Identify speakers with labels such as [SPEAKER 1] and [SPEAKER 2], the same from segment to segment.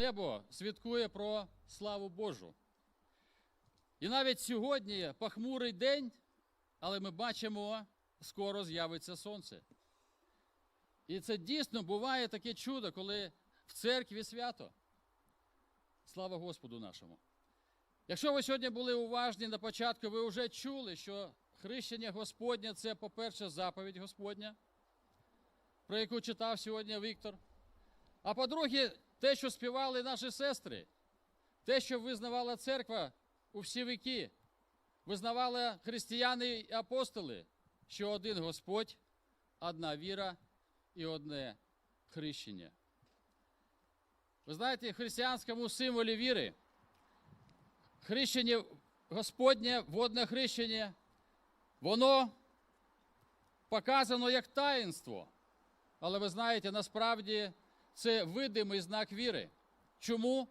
[SPEAKER 1] Небо свідкує про славу Божу. І навіть сьогодні похмурий день, але ми бачимо, скоро з'явиться сонце. І це дійсно буває таке чудо, коли в церкві свято. Слава Господу нашому. Якщо ви сьогодні були уважні на початку, ви вже чули, що хрещення Господнє це, по-перше, заповідь Господня, про яку читав сьогодні Віктор. А по-друге, те, що співали наші сестри, те, що визнавала церква у всі віки, визнавали християни і апостоли, що один Господь, одна віра і одне хрещення. Ви знаєте, в християнському символі віри хрещення Господнє, водне хрещення, воно показано як таїнство. Але ви знаєте, насправді це видимий знак віри. Чому?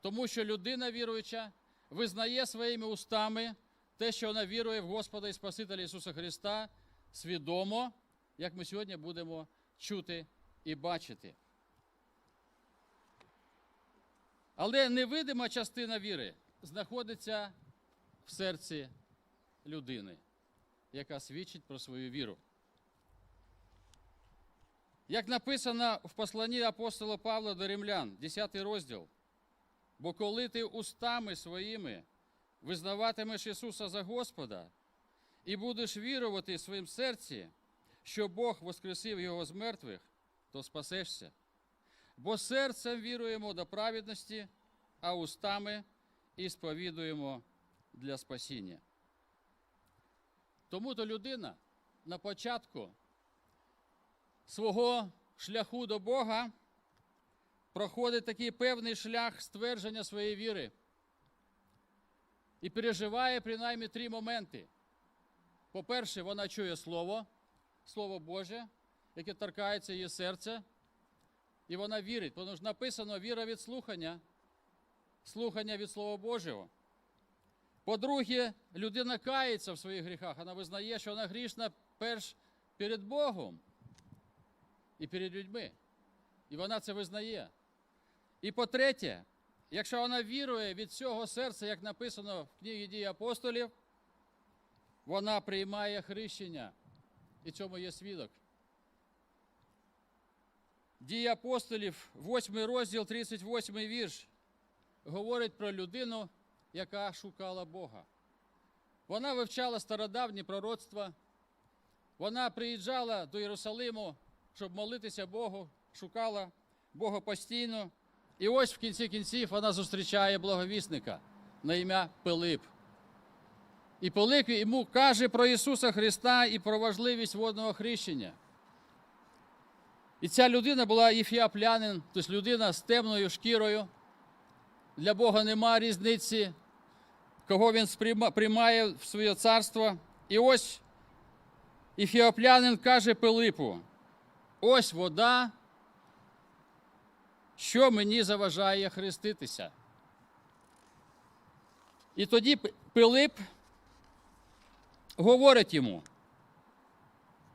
[SPEAKER 1] Тому що людина віруюча визнає своїми устами те, що вона вірує в Господа і Спасителя Ісуса Христа свідомо, як ми сьогодні будемо чути і бачити. Але невидима частина віри знаходиться в серці людини, яка свідчить про свою віру. Як написано в посланні апостола Павла до римлян, 10 розділ, бо коли ти устами своїми визнаватимеш Ісуса за Господа і будеш вірувати в своїм серці, що Бог воскресив Його з мертвих, то спасешся. Бо серцем віруємо до праведності, а устами і сповідуємо для спасіння. Тому то людина на початку свого шляху до Бога проходить такий певний шлях ствердження своєї віри і переживає принаймні три моменти. По-перше, вона чує Слово, Слово Боже, яке торкається її серця, і вона вірить, тому що написано віра від слухання, слухання від Слова Божого. По-друге, людина кається в своїх гріхах, вона визнає, що вона грішна перш перед Богом і перед людьми. І вона це визнає. І по-третє, якщо вона вірує від цього серця, як написано в книгі дії апостолів, вона приймає хрещення. І цьому є свідок. Дії апостолів, 8 розділ, 38 вірш, говорить про людину, яка шукала Бога. Вона вивчала стародавні пророцтва, вона приїжджала до Єрусалиму, щоб молитися Богу, шукала Бога постійно. І ось в кінці кінців вона зустрічає благовісника на ім'я Пилип. І Пилип йому каже про Ісуса Христа і про важливість водного хрещення. І ця людина була єфіаплянин, тобто людина з темною шкірою. Для Бога нема різниці, кого він приймає в своє царство. І ось ефіоплянин каже Пилипу: ось вода, що мені заважає хреститися. І тоді Пилип говорить йому: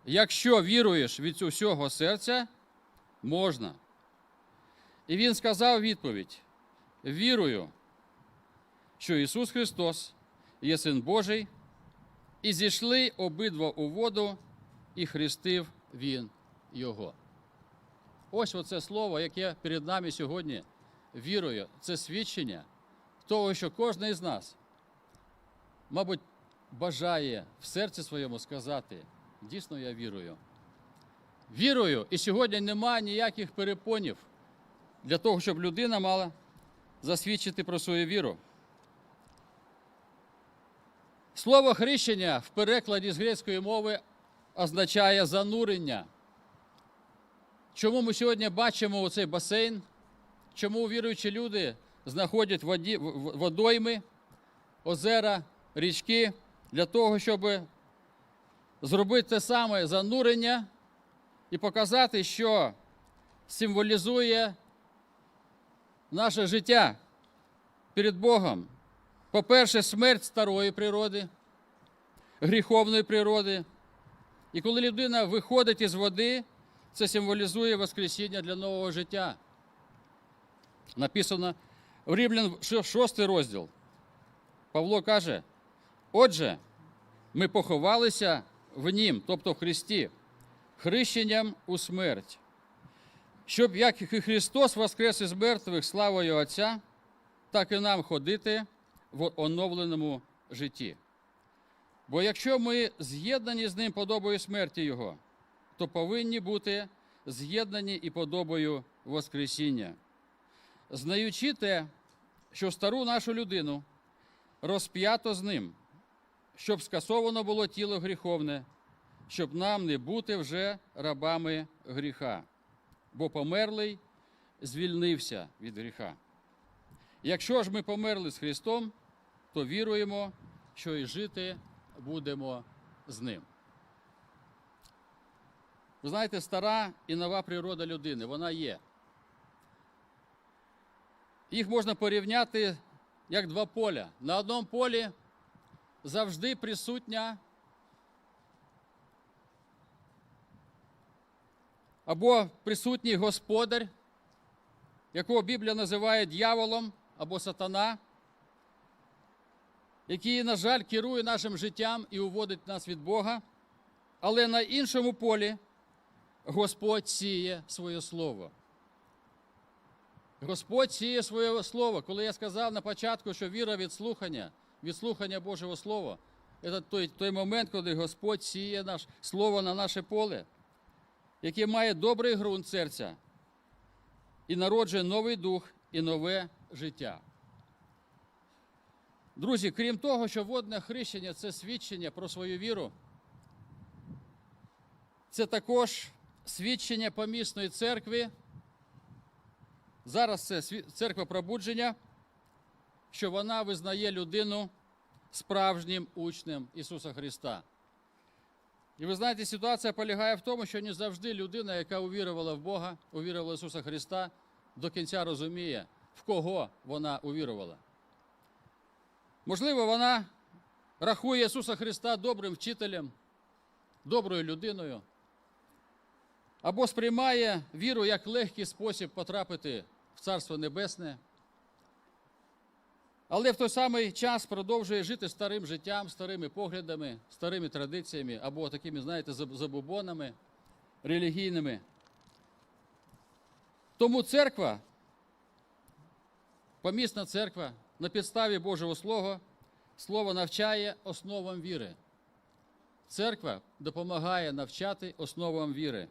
[SPEAKER 1] якщо віруєш від усього серця, можна. І він сказав відповідь: вірую, що Ісус Христос є Син Божий, і зійшли обидва у воду, і хрестив Він Його. Ось оце слово, яке перед нами сьогодні вірою, це свідчення того, що кожен із нас, мабуть, бажає в серці своєму сказати, дійсно я вірую. Вірую, і сьогодні немає ніяких перепонів для того, щоб людина мала засвідчити про свою віру. Слово хрещення в перекладі з грецької мови означає занурення. Чому ми сьогодні бачимо оцей басейн? Чому віруючі люди знаходять воді, водойми, озера, річки для того, щоб зробити те саме занурення і показати, що символізує наше життя перед Богом. По-перше, смерть старої природи, гріховної природи. І коли людина виходить із води, це символізує Воскресіння для нового життя. Написано в Римлян 6 розділ. Павло каже: Отже, ми поховалися в Нім, тобто в Христі, хрещенням у смерть, щоб як і Христос воскрес із мертвих славою Отця, так і нам ходити в оновленому житті. Бо якщо ми з'єднані з ним подобою смерті Його, то повинні бути з'єднані і подобою Воскресіння. Знаючи те, що стару нашу людину розп'ято з ним, щоб скасовано було тіло гріховне, щоб нам не бути вже рабами гріха, бо померлий звільнився від гріха. Якщо ж ми померли з Христом, то віруємо, що і жити будемо з ним. Ви знаєте, стара і нова природа людини, вона є. Їх можна порівняти як два поля. На одному полі завжди присутня або присутній господар, якого Біблія називає дьяволом або сатана, який, на жаль, керує нашим життям і уводить нас від Бога, але на іншому полі Господь сіє своє слово. Господь сіє своє слово. Коли я сказав на початку, що віра від слухання, від слухання Божого Слова, це той, той момент, коли Господь сіє наш, слово на наше поле, яке має добрий ґрунт серця і народжує новий дух і нове життя. Друзі, крім того, що водне хрещення це свідчення про свою віру, це також свідчення помісної церкви. Зараз це церква пробудження, що вона визнає людину справжнім учнем Ісуса Христа. І ви знаєте, ситуація полягає в тому, що не завжди людина, яка увірувала в Бога, увірувала в Ісуса Христа, до кінця розуміє, в кого вона увірувала. Можливо, вона рахує Ісуса Христа добрим вчителем, доброю людиною, або сприймає віру як легкий спосіб потрапити в Царство Небесне, але в той самий час продовжує жити старим життям, старими поглядами, старими традиціями або такими, знаєте, заб- забобонами релігійними. Тому церква, помісна церква на підставі Божого Слова, Слово навчає основам віри. Церква допомагає навчати основам віри.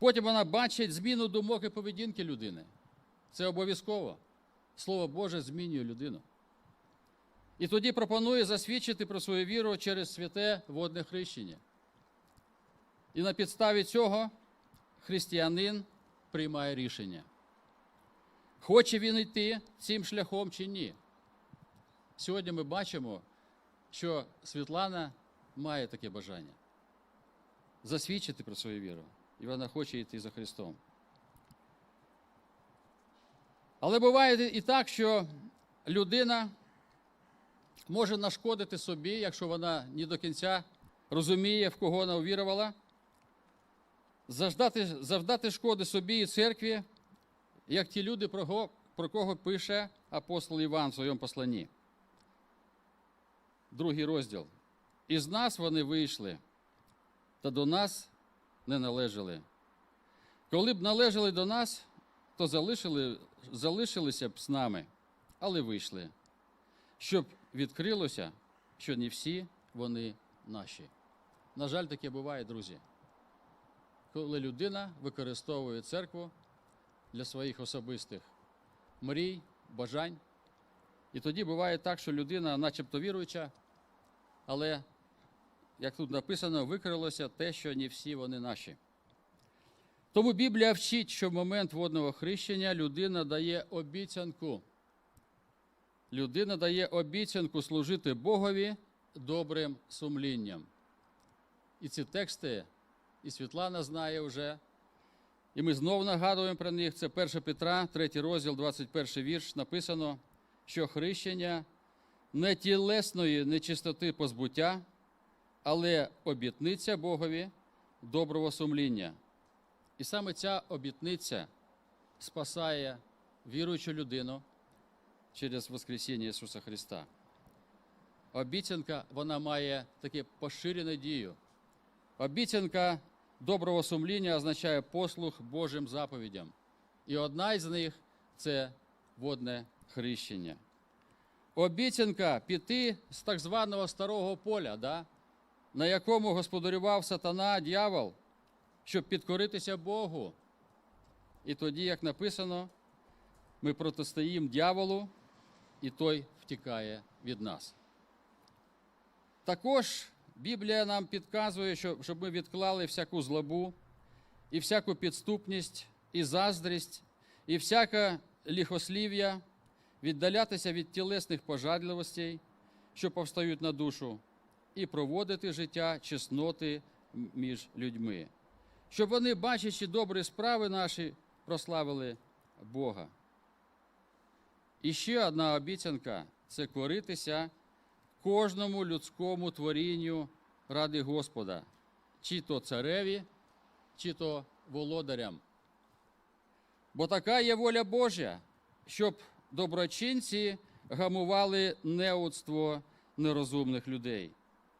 [SPEAKER 1] Потім вона бачить зміну думок і поведінки людини. Це обов'язково. Слово Боже змінює людину. І тоді пропонує засвідчити про свою віру через святе водне хрещення. І на підставі цього християнин приймає рішення. Хоче він йти цим шляхом чи ні. Сьогодні ми бачимо, що Світлана має таке бажання засвідчити про свою віру. І вона хоче йти за Христом. Але буває і так, що людина може нашкодити собі, якщо вона не до кінця розуміє, в кого вона увірувала, завдати, завдати шкоди собі і церкві, як ті люди, про кого, про кого пише апостол Іван в своєму посланні. Другий розділ. Із нас вони вийшли, та до нас не належали. Коли б належали до нас, то залишили, залишилися б з нами, але вийшли, щоб відкрилося, що не всі вони наші. На жаль, таке буває, друзі. Коли людина використовує церкву для своїх особистих мрій, бажань. І тоді буває так, що людина, начебто віруюча, але, як тут написано, викрилося те, що не всі вони наші. Тому Біблія вчить, що в момент водного хрещення людина дає обіцянку. Людина дає обіцянку служити Богові добрим сумлінням. І ці тексти, і Світлана знає вже. І ми знову нагадуємо про них. Це 1 Петра, 3 розділ, 21 вірш. Написано, що хрещення не тілесної нечистоти позбуття, але обітниця Богові доброго сумління. І саме ця обітниця спасає віруючу людину через Воскресіння Ісуса Христа. Обіцянка вона має таке поширену дію. Обіцянка доброго сумління означає послух Божим заповідям. І одна із них це водне хрещення. Обіцянка піти з так званого старого поля, да, на якому господарював сатана, дьявол, щоб підкоритися Богу. І тоді, як написано, ми протистоїмо дьяволу, і той втікає від нас. Також Біблія нам підказує, щоб ми відклали всяку злобу, і всяку підступність, і заздрість, і всяке ліхослів'я, віддалятися від тілесних пожадливостей, що повстають на душу, і проводити життя чесноти між людьми, щоб вони, бачачи добрі справи наші, прославили Бога. І ще одна обіцянка це коритися кожному людському творінню ради Господа, чи то цареві, чи то володарям. Бо така є воля Божа, щоб доброчинці гамували неудство нерозумних людей,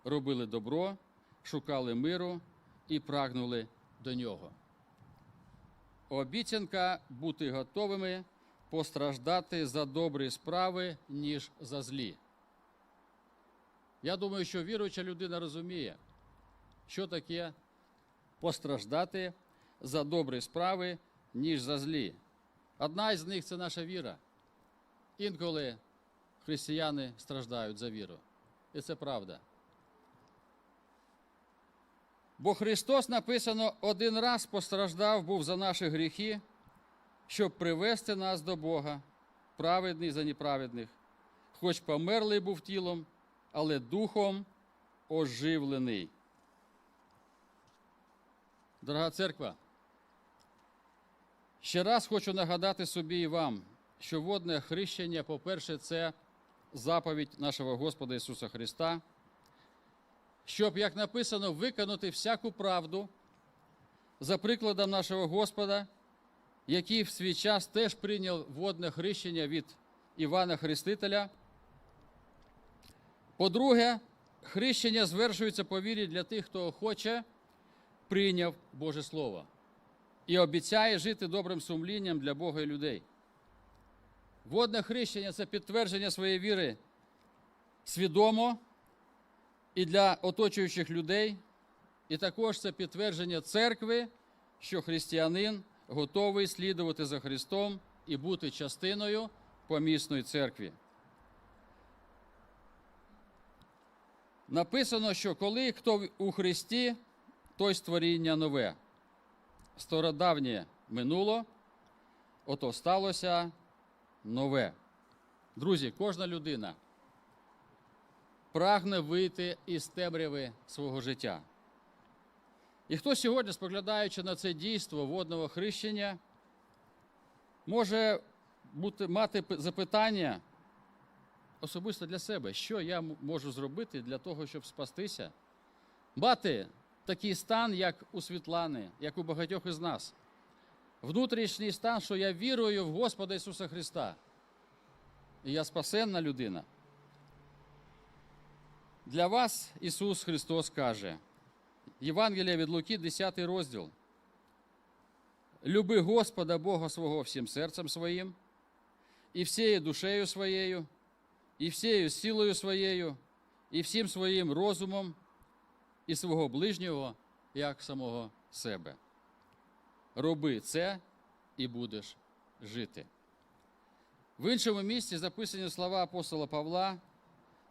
[SPEAKER 1] робили добро, шукали миру і прагнули до нього. Обіцянка бути готовими постраждати за добрі справи, ніж за злі. Я думаю, що віруюча людина розуміє, що таке постраждати за добрі справи, ніж за злі. Одна із них це наша віра. Інколи християни страждають за віру. І це правда. Бо Христос написано один раз постраждав був за наші гріхи, щоб привести нас до Бога, праведний за неправедних, хоч померлий був тілом, але духом оживлений. Дорога церква, ще раз хочу нагадати собі і вам, що водне хрещення, по-перше, це заповідь нашого Господа Ісуса Христа, щоб, як написано, виконати всяку правду за прикладом нашого Господа, який в свій час теж прийняв водне хрещення від Івана Хрестителя. По-друге, хрещення звершується по вірі для тих, хто охоче прийняв Боже Слово і обіцяє жити добрим сумлінням для Бога і людей. Водне хрещення це підтвердження своєї віри свідомо і для оточуючих людей, і також це підтвердження церкви, що християнин готовий слідувати за Христом і бути частиною помісної церкви. Написано, що коли хто у Христі, той створіння нове. Стародавнє минуло, ото сталося нове. Друзі, кожна людина прагне вийти із темряви свого життя. І хто сьогодні, споглядаючи на це дійство водного хрещення, може бути, мати запитання особисто для себе, що я можу зробити для того, щоб спастися, мати такий стан, як у Світлани, як у багатьох із нас. Внутрішній стан, що я вірую в Господа Ісуса Христа. І я спасенна людина. Для вас Ісус Христос каже, Євангелія від Луки, 10 розділ. Люби Господа Бога свого всім серцем своїм, і всією душею своєю, і всією силою своєю, і всім своїм розумом, і свого ближнього, як самого себе. Роби це і будеш жити. В іншому місці записані слова апостола Павла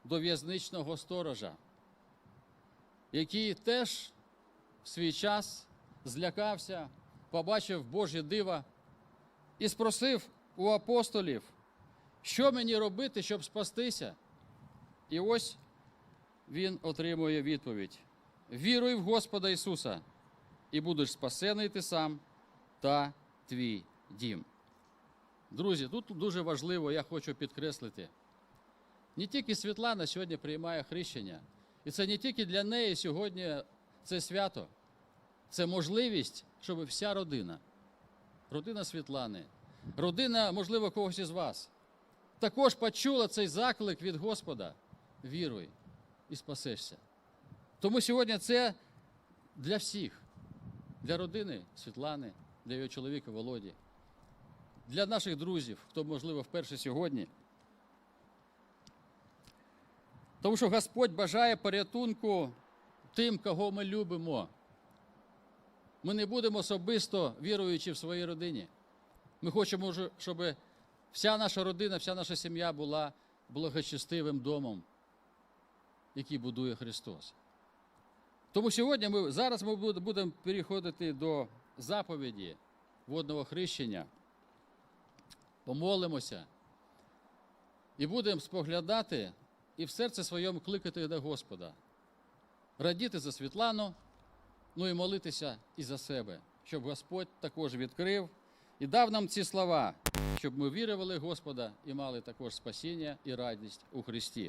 [SPEAKER 1] до в'язничного сторожа, який теж в свій час злякався, побачив Божє диво і спросив у апостолів, що мені робити, щоб спастися. І ось він отримує відповідь: Віруй в Господа Ісуса, і будеш спасений ти сам та твій дім. Друзі, тут дуже важливо, я хочу підкреслити. Не тільки Світлана сьогодні приймає хрещення, і це не тільки для неї сьогодні це свято, це можливість, щоб вся родина, родина Світлани, родина, можливо, когось із вас, також почула цей заклик від Господа. Віруй і спасешся. Тому сьогодні це для всіх, для родини Світлани, для його чоловіка Володі, для наших друзів, хто, можливо, вперше сьогодні. Тому що Господь бажає порятунку тим, кого ми любимо. Ми не будемо особисто віруючи в своїй родині. Ми хочемо, щоб вся наша родина, вся наша сім'я була благочестивим домом, який будує Христос. Тому сьогодні ми зараз ми будемо переходити до заповіді водного хрещення, помолимося і будемо споглядати і в серце своєму кликати до Господа, радіти за Світлану, ну і молитися і за себе, щоб Господь також відкрив і дав нам ці слова, щоб ми вірували Господа і мали також спасіння і радість у Христі.